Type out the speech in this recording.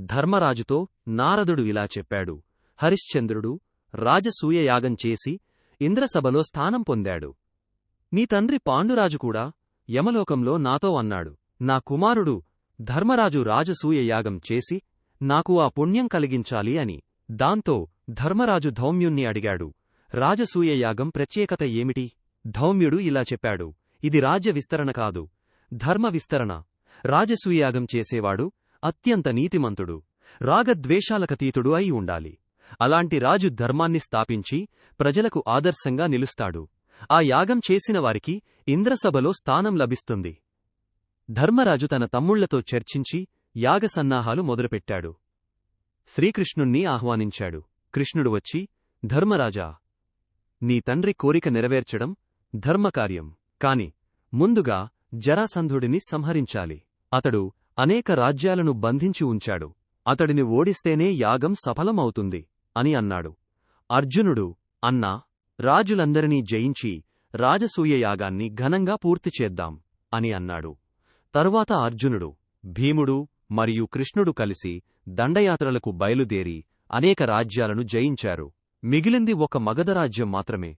ధర్మరాజుతో నారదుడు ఇలా చెప్పాడు. హరిశ్చంద్రుడు రాజసూయ యాగం చేసి ఇంద్రసభలో స్థానం పొందాడు. నీ తండ్రి పాండురాజు కూడా యమలోకంలో నాతో అన్నాడు. నా కుమారుడు ధర్మరాజు రాజసూయ యాగం చేసి నాకు ఆ పుణ్యం కలిగించాలి అని. దాంతో ధర్మరాజు ధౌమ్యుణ్ణి అడిగాడు. రాజసూయ యాగం ప్రత్యేకత ఏమిటి? ధౌమ్యుడు ఇలా చెప్పాడు. ఇది రాజ్య విస్తరణ కాదు. ధర్మ విస్తరణ. రాజసూయాగం చేసేవాడు అత్యంత నీతిమంతుడు రాగద్వేషాలకతీతుడు అయి ఉండాలి. అలాంటి రాజు ధర్మాన్ని స్థాపించి ప్రజలకు ఆదర్శంగా నిలుస్తాడు. ఆ యాగం చేసిన వారికి ఇంద్రసభలో స్థానం లభిస్తుంది. ధర్మరాజు తన తమ్ముళ్ళతో చర్చించి యాగ సన్నాహాలు మొదలుపెట్టాడు. శ్రీకృష్ణుణ్ణి ఆహ్వానించాడు. కృష్ణుడు వచ్చి ధర్మరాజా నీ తండ్రి కోరిక నెరవేర్చడం ధర్మకార్యం. కాని ముందుగా జరాసంధుడిని సంహరించాలి. అతడు అనేక రాజ్యాలను బంధించి ఉంచాడు. అతడిని ఓడిస్తేనే యాగం సఫలమవుతుంది అని అన్నాడు. అర్జునుడు అన్నా రాజులందరినీ జయించి రాజసూయ యాగాన్ని ఘనంగా పూర్తి చేద్దాం అని అన్నాడు. తరువాత అర్జునుడు భీముడు మరియు కృష్ణుడు కలిసి దండయాత్రలకు బయలుదేరి అనేక రాజ్యాలను జయించారు. మిగిలింది ఒక మగధరాజ్యం మాత్రమే.